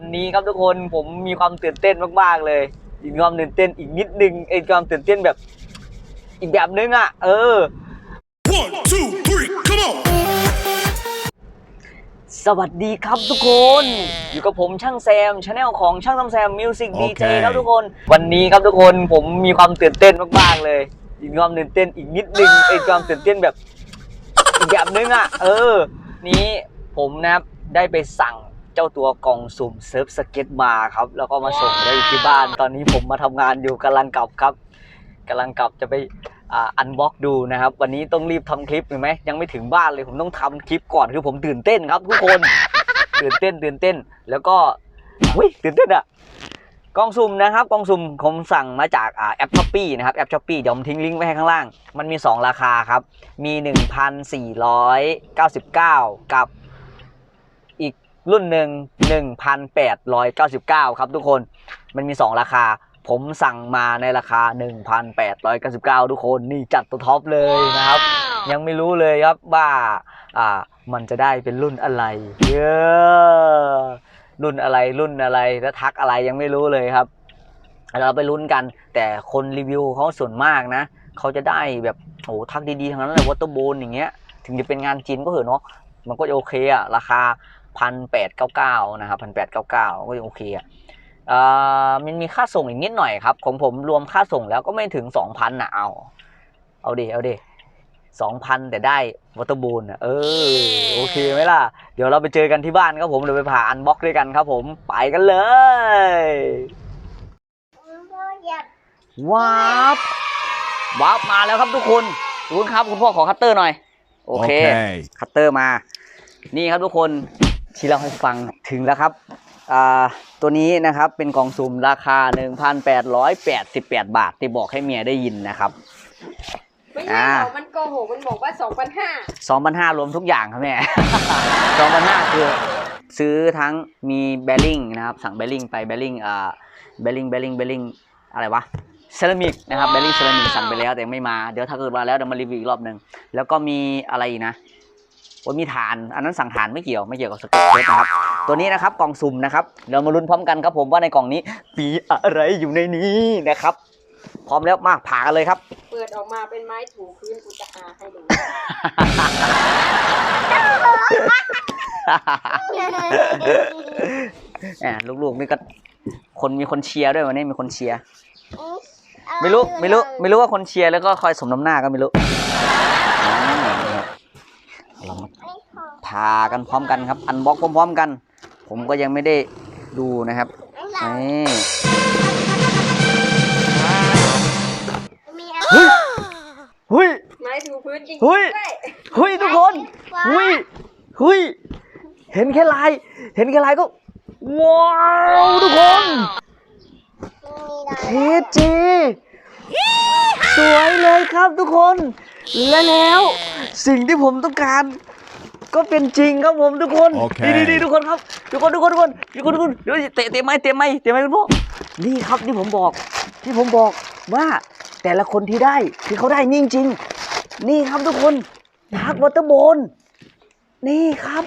วันนี้ครับทุกคนผมมีความตื่นเต้นมากๆเลยมีความตื่นเต้นอีกนิดนึงไอ้ความตื่นเต้นแบบ อีกแบบนึงอะ เออ One, two, three, come on! สวัสดีครับทุกคน อยู่กับผมช่างแซมชาแนลของช่างทำแซมมิวสิกโอดีเคเจครับทุกคน วันนี้ครับทุกคนผมมีความตื่นเต้นมากๆเลยมีความตื่นเต้นอีกนิดนึงไอ้ความตื่นเต้นแบบ อีกแบบนึงอะ เออ นี้ผมนะครับได้ไปสั่ง เจ้าตัวกล่องสุ่มเซิร์ฟสเก็ตมาครับ แล้วก็มาส่งได้อยู่ที่บ้าน ตอนนี้ผมมาทำงานอยู่กำลังกลับครับกำลังกลับจะไปอ่าอันบ็อกดูนะครับ วันนี้ต้องรีบทำคลิปเห็นไหมยังไม่ถึงบ้านเลยผมต้องทำคลิปก่อนคือผมตื่นเต้นครับทุกคนตื่นเต้นตื่นเต้น แล้วก็อุ้ยตื่นเต้นอะกล่องสุ่มนะครับกล่องสุ่มผมสั่งมาจากอ่าแอปช้อปปี้นะครับแอปช้อปปี้เดี๋ยวผมทิ้งลิงก์ไว้ให้ข้างล่าง มันมี 2 ราคาครับ มี 1,499 กับอีก รุ่นหนึ่ง1,899 ครับทุกคน มันมี 2 ราคา ผมสั่งมาในราคา 1,899 ทุกคน นี่จัดตัวท็อปเลยนะครับ ยังไม่รู้เลยครับว่าอ่า มันจะได้เป็นรุ่นอะไร เยอะรุ่นอะไรรุ่นอะไรแล้วทักอะไรยังไม่รู้เลยครับ เราไปลุ้นกัน แต่คนรีวิวเขาส่วนมากนะเขาจะได้แบบโอ้โหทักดีๆทั้งนั้นเลยวอเตอร์โบนอย่างเงี้ย ถึงจะเป็นงานจีนก็เถอะเนาะมันก็จะโอเคอะราคา พันแปดเก้าเก้านะครับพันแปดเก้าเก้าก็ยังโอเคอะอ่ามันมีค่าส่งอีกนิดหน่อยครับ ของผมรวมค่าส่งแล้วก็ไม่ถึงสองพันนะเอา เอาดิเอาดิสองพันแต่ได้วอเตอร์โบนอะเออโอเคไหมล่ะ เดี๋ยวเราไปเจอกันที่บ้านครับผมเดี๋ยวไปผ่าอันบ็อกด้วยกันครับผมไปกันเลยว้าบว้าบมาแล้วครับทุกคนทุกคนครับคุณพ่อขอคัตเตอร์หน่อย โอเค Okay. คัตเตอร์มา นี่ครับทุกคน ที่เราให้ฟังถึงแล้วครับอ่าตัวนี้นะครับเป็นกล่องสุ่มราคา 1,888 บาทที่บอกให้เมียได้ยินนะครับไม่ใช่หรอกมันโกหกมันบอกว่าสองพันห้า2,500รวมทุกอย่างครับแม่ 2,500คือซื้อทั้งมีแบริ่งนะครับสั่งแบริ่งไปแบริ่งอ่าแบริ่งแบริ่งแบริ่งอะไรวะเซรามิกนะครับแบริ่งเซรามิกสั่งไปแล้วแต่ยังไม่มาเดี๋ยวถ้าเกิดมาแล้วเดี๋ยวมารีวิวอีกรอบหนึ่งแล้วก็มีอะไรอีกนะ ว่ามีฐาน อันนั้นสั่งฐานไม่เกี่ยวไม่เกี่ยวกับสเก็ตเทปนะครับ ตัวนี้นะครับกล่องสุ่มนะครับเดี๋ยวมาลุ้นพร้อมกันครับผมว่าในกล่องนี้มีอะไรอยู่ในนี้นะครับ พร้อมแล้วมาผ่ากันเลยครับ เปิดออกมาเป็นไม้ถูพื้นกูจะหาให้ดูแหมลูกๆนี่ก็คนมีคนเชียร์ด้วยวันนี้มีคนเชียร์ ไม่รู้ไม่รู้ไม่รู้ว่าคนเชียร์แล้วก็คอยสมน้ำหน้าก็ไม่รู้ อ่านะครับเรามาพากันพร้อมกันครับ อันบ็อกพร้อมๆกัน ผมก็ยังไม่ได้ดูนะครับนี่เฮ้ยเฮ้ยไม้ถูพื้นจริงเฮ้ยด้วยเฮ้ยทุกคนเฮ้ยเฮ้ยเห็นแค่ลาย เห็นแค่ลายก็ ว้าวทุกคนเทเจสวยเลยครับทุกคน และแล้วสิ่งที่ผมต้องการก็เป็นจริงครับผมทุกคนโอเคนี่นี่ทุกคนครับทุกคนทุกคนทุกคนทุกคนทุกคนเดี๋ยวเตะเตะไม้เตะไม้เตะไม้คุณพ่อนี่ครับที่ผมบอกที่ผมบอกว่าแต่ละคนที่ได้คือเขาได้นี่จริงๆนี่ครับทุกคนดาร์กวอเตอร์โบนนี่ครับ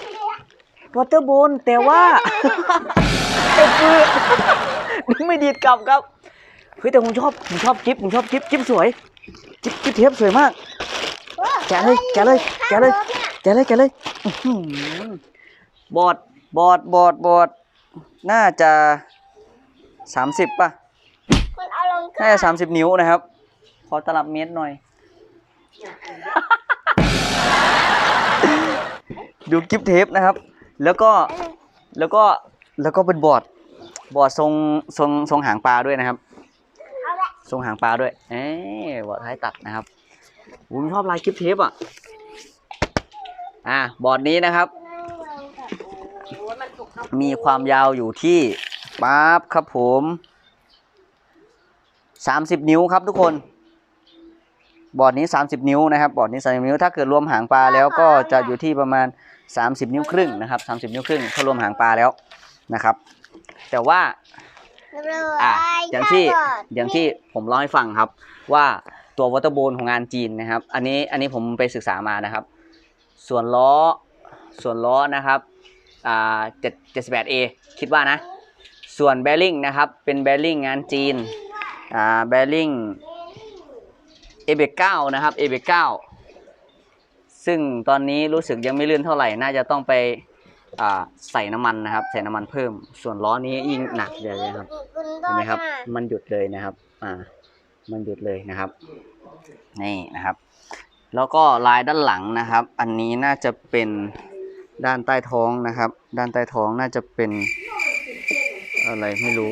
วอเตอร์โบนแต่ว่าเอ็ดมือไม่ดีดกลับครับเฮ้ยแต่ผมชอบผมชอบจิ๊บผมชอบจิ๊บจิ๊บสวย จิ๊บจิ๊บเทปสวยมาก แกะเลยแกะเลยแกะเลยแกะเลยแกะเลยอื้อหือบอดบอดบอดบอดน่าจะสามสิบป่ะคุณเอาลงน่าจะสามสิบนิ้วนะครับ ขอตลับเมตรหน่อย ดูกิฟเทปนะครับ แล้วก็แล้วก็แล้วก็เป็นบอร์ดบอร์ดทรงทรงทรงหางปลาด้วยนะครับเอาละทรงหางปลาด้วยเอ๊บอร์ดท้ายตัดนะครับ ผมชอบลายกิฟเทปอะ อะบอร์ดนี้นะครับนั่งลงกับโอ้ยมันถูกครับ มีความยาวอยู่ที่ปั๊บครับผม30นิ้วครับทุกคน บอร์ดนี้30นิ้วนะครับ บอร์ดนี้30 นิ้ว ถ้าเกิดรวมหางปลาแล้วก็จะอยู่ที่ประมาณ30นิ้วครึ่งนะครับ30นิ้วครึ่งถ้ารวมหางปลาแล้วนะครับ แต่ว่าอะอย่างที่อย่างที่ผมเล่าให้ฟังครับว่า ตัววอเตอร์โบนของงานจีนนะครับ อันนี้อันนี้ผมไปศึกษามานะครับ ส่วนล้อส่วนล้อนะครับอ่าเจ็ดเจ็ดสิบแปดเอคิดว่านะ ส่วนแบริ่งนะครับเป็นแบริ่งงานจีนอ่าแบริ่งเอเบเก้านะครับเอเบเก้าซึ่งตอนนี้รู้สึกยังไม่ลื่นเท่าไหร่ น่าจะต้องไปอ่าใส่น้ำมันนะครับ ใส่น้ำมันเพิ่ม ส่วนล้อนี้ยิ่งหนักเลยนะครับ เห็นไหมครับ มันหยุดเลยนะครับ อ่า มันหยุดเลยนะครับนี่นะครับ แล้วก็ลายด้านหลังนะครับ อันนี้น่าจะเป็นด้านใต้ท้องนะครับ ด้านใต้ท้องน่าจะเป็นอะไรไม่รู้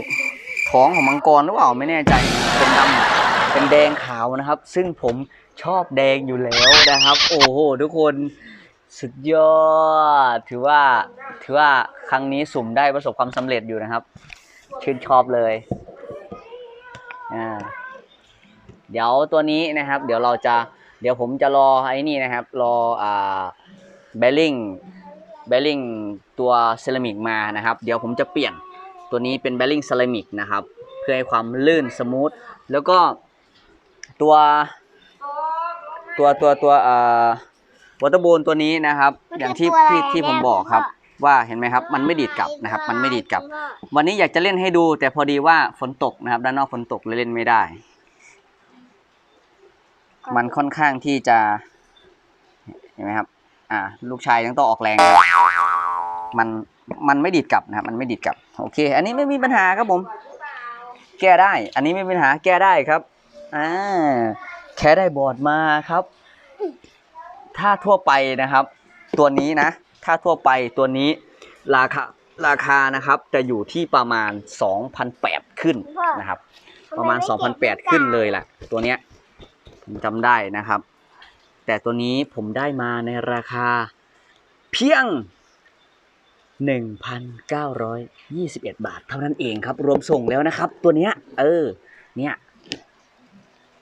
ท้องของมังกรหรือเปล่าไม่แน่ใจเป็นดำเป็นแดงขาวนะครับ ซึ่งผมชอบแดงอยู่แล้วนะครับ โอ้โหทุกคนสุดยอด ถือว่าถือว่าครั้งนี้สุ่มได้ประสบความสำเร็จอยู่นะครับ ชื่นชอบเลยอ่า เดี๋ยวตัวนี้นะครับ เดี๋ยวเราจะเดี๋ยวผมจะรอไอ้นี่นะครับ รออ่าเบลลิงเบลลิงตัวเซรามิกมานะครับ เดี๋ยวผมจะเปลี่ยนตัวนี้เป็นเบลลิงเซรามิกนะครับ เพื่อให้ความลื่นสมูทแล้วก็ตัวตัวตัวตัวอ่าวอเตอร์โบนตัวนี้นะครับ อย่างที่ที่ที่ผมบอกครับ ว่าเห็นไหมครับ มันไม่ดีดกลับนะครับ มันไม่ดีดกลับ วันนี้อยากจะเล่นให้ดู แต่พอดีว่าฝนตกนะครับ ด้านนอกฝนตกเลยเล่นไม่ได้ มันค่อนข้างที่จะ เห็นไหมครับ อ่า ลูกชายยังต้องออกแรง มันมันไม่ดีดกลับนะครับ มันไม่ดีดกลับ โอเค อันนี้ไม่มีปัญหาครับผม แก้ได้ อันนี้ไม่มีปัญหาแก้ได้ครับ อ่า แค่ได้บอร์ดมาครับ ถ้าทั่วไปนะครับ ตัวนี้นะ ถ้าทั่วไปตัวนี้ราคาราคานะครับจะอยู่ที่ประมาณ2,008ขึ้นนะครับ ประมาณ2,008ขึ้นเลยแหละตัวเนี้ย ผมจำได้นะครับ แต่ตัวนี้ผมได้มาในราคาเพียง 1,921 บาท เท่านั้นเองครับ รวมส่งแล้วนะครับ ตัวเนี้ย เออ เนี่ย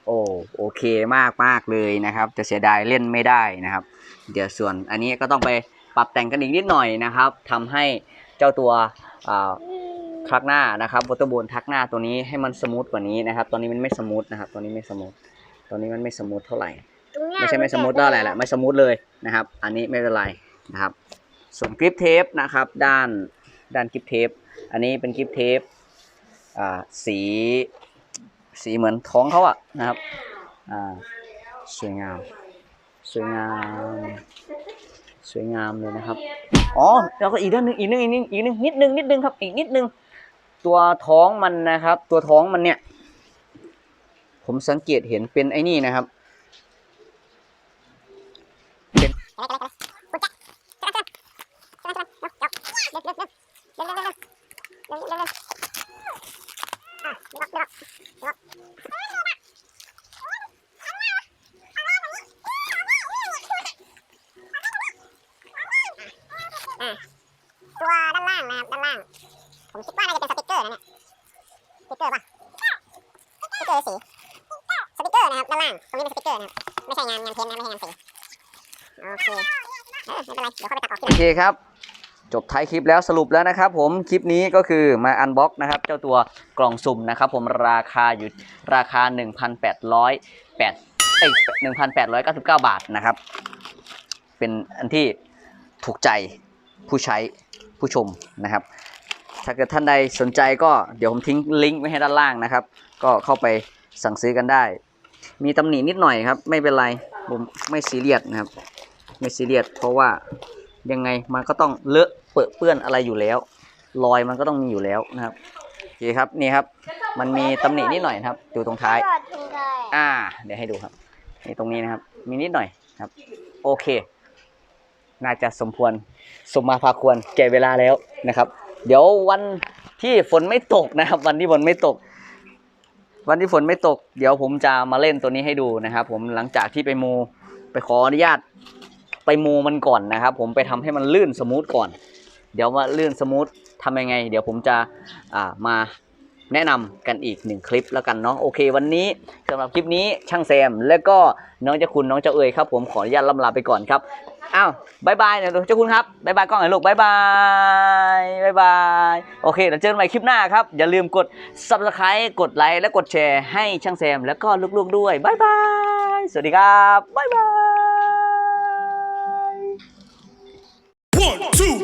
โอ้โอเคมากมากเลยนะครับแต่เสียดายเล่นไม่ได้นะครับ เดี๋ยวส่วนอันนี้ก็ต้องไปปรับแต่งกันอีกนิดหน่อยนะครับทำให้เจ้าตัวทักหน้านะครับวอเตอร์โบนทักหน้าตัวนี้ให้มันสมูทกว่านี้นะครับ ตอนนี้มันไม่สมูทนะครับตัวนี้ไม่สมูท ตัวนี้มันไม่สมูทเท่าไหร่ ไม่ใช่ไม่สมูทเท่าไหร่แหละไม่สมูทเลยนะครับ อันนี้ไม่เป็นไรนะครับ ส่วนกริปเทปนะครับ ด้านด้านกริปเทป อันนี้เป็นกริปเทปอ่าสีสีเหมือนท้องเขาอะนะครับอ่าสวยงาม สวยงาม สวยงามเลยนะครับ อ๋อแล้วก็อีกด้านหนึงอีกนิดนึงอีกนิดนึงนิดนึงนิดนึงครับอีกนิดนึง ตัวท้องมันนะครับ ตัวท้องมันเนี่ย ผมสังเกตเห็นเป็นไอ้นี่นะครับตัวด้านล่างนะครับด้านล่าง ผมคิดว่าน่าจะเป็นสติกเกอร์นะเนี่ยสติกเกอร์ป่ะสติกเกอร์สี นะครับด้านล่างตรงนี้เป็นสติกเกอร์นะครับไม่ใช่งานงานเพ้นนะไม่ใช่งานสีโอเคเออไม่เป็นไรเดี๋ยวเขาไปตัดออกทีหโอลังเคครับ จบท้ายคลิปแล้วสรุปแล้วนะครับผมคลิปนี้ก็คือมาอันบ็อกนะครับ เจ้าตัวกล่องสุ่มนะครับผมราคาอยู่ราคา 1,808เอ้ย1,899 บาทนะครับ เป็นอันที่ถูกใจผู้ใช้ผู้ชมนะครับ ถ้าเกิดท่านใดสนใจก็เดี๋ยวผมทิ้งลิงก์ไว้ให้ด้านล่างนะครับ ก็เข้าไปสั่งซื้อกันได้ มีตำหนินิดหน่อยครับ ไม่เป็นไรผมไม่ซีเรียสนะครับ ไม่ซีเรียสเพราะว่ายังไงมันก็ต้องเลอะเปื้อนเปื้อนอะไรอยู่แล้ว รอยมันก็ต้องมีอยู่แล้วนะครับโอเคครับนี่ครับ มันมีตำหนินิดหน่อยนะครับอยู่ตรงท้ายยอดจริงเลยอ่า เดี๋ยวให้ดูครับนี่ตรงนี้นะครับ มีนิดหน่อยครับ โอเค น่าจะสมควรสมมาพาควรแก่เวลาแล้วนะครับ เดี๋ยววันที่ฝนไม่ตกนะครับ วันที่ฝนไม่ตก วันที่ฝนไม่ตก เดี๋ยวผมจะมาเล่นตัวนี้ให้ดูนะครับ ผมหลังจากที่ไปมูไปขออนุญาตไปมูมันก่อนนะครับ ผมไปทำให้มันลื่นสมูทก่อน เดี๋ยวมาลื่นสมูททำยังไง เดี๋ยวผมจะมาแนะนำกันอีกหนึ่งคลิปแล้วกันเนาะโอเค วันนี้สำหรับคลิปนี้ช่างแซม และก็น้องเจ้าคุณน้องเจ้าเอ๋ยครับ ผมขออนุญาตล่ำลาไปก่อนครับ อ้าวบายบายเดี๋ยเจ้าคุณครับบายบายกล้องหน่อยลูกบายบายบายบายโอเคเดี๋ยวเจอกันใหม่คลิปหน้าครับ อย่าลืมกด subscribe กดไลค์และกดแชร์ให้ช่างแซมแล้วก็ลูกๆด้วยบายบายสวัสดีครับบายบาย One, two,